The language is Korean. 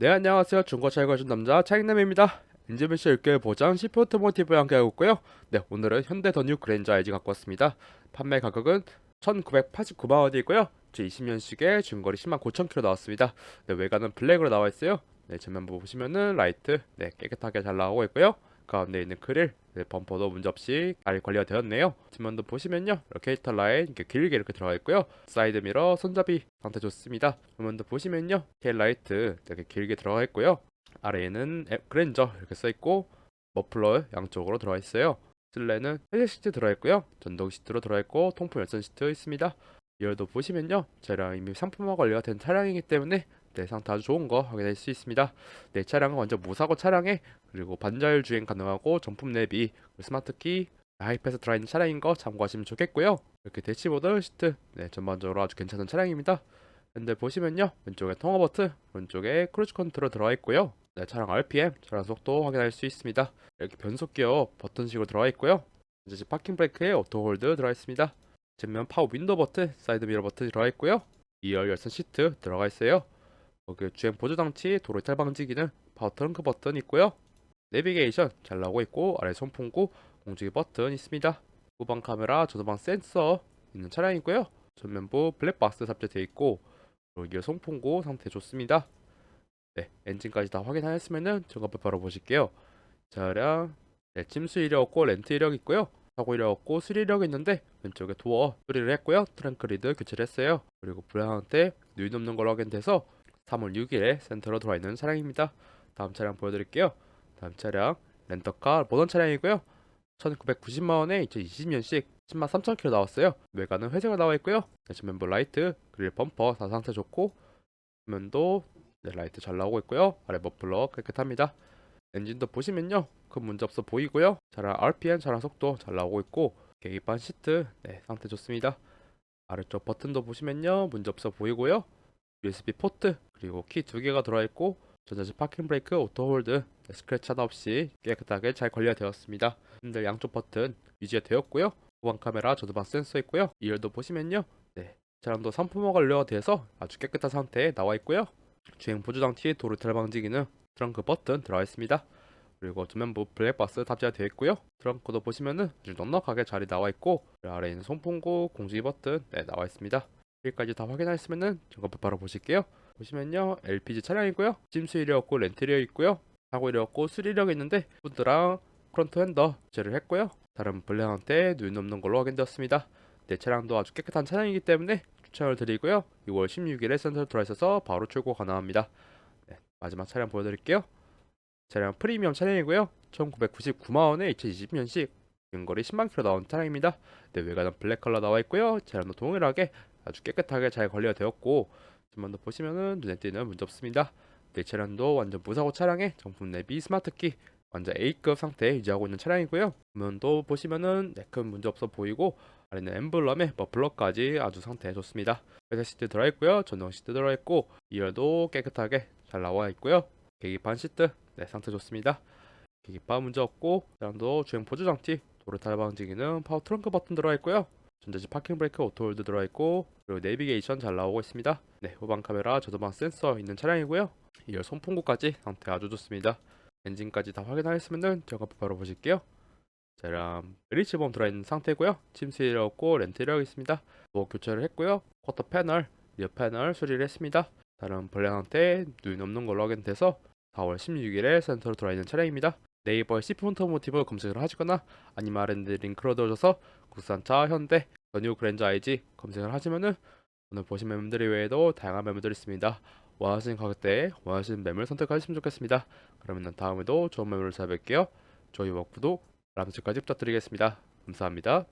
네 안녕하세요. 중고 잘 가준 남자 차익남입니다. 엔지비시 6개월 보장 CPU 오토모티브와 함께하고 있고요. 네 오늘은 현대 더뉴 그랜저 IG 갖고 왔습니다. 판매 가격은 1989만원이고요. 제 20년식에 중거리 10만 9천km 나왔습니다. 네 외관은 블랙으로 나와 있어요. 네 전면부 보시면은 라이트 네 깨끗하게 잘 나오고 있고요. 가운데 있는 그릴 네, 범퍼도 문제없이 잘 관리가 되었네요. 뒷면도 보시면요. 이렇게 히터 라인 이렇게 길게 이렇게 들어가 있고요. 사이드 미러 손잡이 상태 좋습니다. 뒷면도 보시면요. 테일 라이트 이렇게 길게 들어가 있고요. 아래에는 앱 그랜저 이렇게 써 있고 머플러 양쪽으로 들어가 있어요. 실내는 회색 시트 들어가 있고요. 전동 시트로 들어가 있고 통풍 열선 시트 있습니다. 이열도 보시면요. 차량 이미 상품화 관리가 된 차량이기 때문에 네, 상태 아주 좋은 거 확인할 수 있습니다. 네, 차량은 완전 무사고 차량에 그리고 반자율 주행 가능하고 정품 내비, 스마트키, 하이패스 들어있는 차량인 거 참고하시면 좋겠고요. 이렇게 대치보드 시트, 네, 전반적으로 아주 괜찮은 차량입니다. 근데 보시면요, 왼쪽에 통화 버튼, 오른쪽에 크루즈 컨트롤 들어가 있고요. 네, 차량 RPM, 차량 속도 확인할 수 있습니다. 이렇게 변속 기어 버튼식으로 들어가 있고요. 이제 파킹 브레이크에 오토 홀드 들어가 있습니다. 전면 파워 윈도우 버튼, 사이드 미러 버튼 들어가 있고요. 2열 열선 시트 들어가 있어요. 여기 주행 보조 장치, 도로 이탈 방지 기능, 파워 트렁크 버튼 있고요. 내비게이션 잘 나오고 있고 아래 손풍구, 공주기 버튼 있습니다. 후방 카메라, 조도방 센서 있는 차량이고요. 전면부 블랙박스 탑재되어 있고 여기 손풍구 상태 좋습니다. 네, 엔진까지 다 확인하였으면은 점검표 바로 보실게요. 차량 네, 침수 이력 없고 렌트 이력 있고요. 사고 이력 없고 수리 이력 있는데 왼쪽에 도어 수리를 했고요. 트렁크 리드 교체를 했어요. 그리고 불량한 때 누이 넘는 걸로 확인돼서 3월 6일에 센터로 들어와 있는 차량입니다. 다음 차량 보여드릴게요. 다음 차량 렌터카 모던 차량이고요. 1990만원에 2020년식 10만 3천km 나왔어요. 외관은 회색으로 나와 있고요. 전면부 라이트, 그릴 범퍼 다 상태 좋고 면도 네, 라이트 잘 나오고 있고요. 아래 머플러 깨끗합니다. 엔진도 보시면요. 큰 문제 없어 보이고요. 차량 RPM, 차량 속도 잘 나오고 있고 계기판 시트 네, 상태 좋습니다. 아래쪽 버튼도 보시면요. 문제 없어 보이고요. USB 포트 그리고 키 두 개가 들어있고 전자식 파킹 브레이크 오토 홀드 네, 스크래치 하나 없이 깨끗하게 잘 관리가 되었습니다. 핸들 양쪽 버튼 유지가 되었고요. 후방 카메라 저도방 센서 있고요. 2열도 보시면요. 네, 차량도 상품화 관리가 돼서 아주 깨끗한 상태에 나와 있고요. 주행 보조 장치 도로 이탈 방지 기능 트렁크 버튼 들어가 있습니다. 그리고 전면부 블랙박스 탑재가 되어 있고요. 트렁크도 보시면은 아주 넉넉하게 자리 나와 있고 아래에 있는 손풍구 공지 버튼 네, 나와 있습니다. 여기까지 다 확인하셨으면은 점검표 바로 보실게요. 보시면요 LPG 차량이고요. 찜수 이력 없고 렌트 이력 있고요. 사고 이력 없고 수리 이력 있는데 후드랑 프론트 핸더 제를 했고요. 다른 불량한테 누이 넘는 걸로 확인되었습니다. 내 차량도 아주 깨끗한 차량이기 때문에 추천을 드리고요. 6월 16일에 센터로 들어와 있어서 바로 출고 가능합니다. 네, 마지막 차량 보여드릴게요. 차량 프리미엄 차량이고요. 1999만원에 2020년식 연거리 10만km 나온 차량입니다. 네, 외관은 블랙 컬러 나와 있고요. 차량도 동일하게 아주 깨끗하게 잘 관리가 되었고 전면도 보시면은 눈에 띄는 문제 없습니다. 내 차량도 완전 무사고 차량에 정품 내비 스마트키 완전 A급 상태 유지하고 있는 차량이고요. 면도 보시면은 네, 큰 문제 없어 보이고 아래는 엠블럼에 머플러까지 아주 상태 좋습니다. 회색 시트 들어있고요. 전동 시트 들어있고 2열도 깨끗하게 잘 나와 있고요. 계기판 시트 네, 상태 좋습니다. 계기판 문제 없고 차량도 주행 보조 장치 도로 탈 방 지 기능 파워 트렁크 버튼 들어가 있고요. 전자식 파킹 브레이크 오토홀드 들어가 있고 그리고 내비게이션 잘 나오고 있습니다. 네, 후방 카메라 저도방 센서 있는 차량이고요. 2열 손풍구까지 상태 아주 좋습니다. 엔진까지 다 확인하였으면은 점검표 바로 보실게요. 차량 리치범 들어있는 상태고요. 침수 이력 없고 렌트 이력 있습니다. 뭐 교체를 했고요. 쿼터 패널, 리어 패널 수리를 했습니다. 다른 불량 상태 누이 넘는 걸로 확인돼서 4월 16일에 센터로 들어와 있는 차량입니다. 네이버에 시프론트 모티브 검색을 하시거나 아니면 아랜드 링크로 넣어줘서 국산차 현대 더뉴 그랜저 IG 검색을 하시면은 오늘 보신 매물들 외에도 다양한 매물들이 있습니다. 원하시는 가격대에 원하시는 매물 선택하시면 좋겠습니다. 그러면 다음에도 좋은 매물을 찾아뵐게요. 저희와 구독, 알람 설정까지 부탁드리겠습니다. 감사합니다.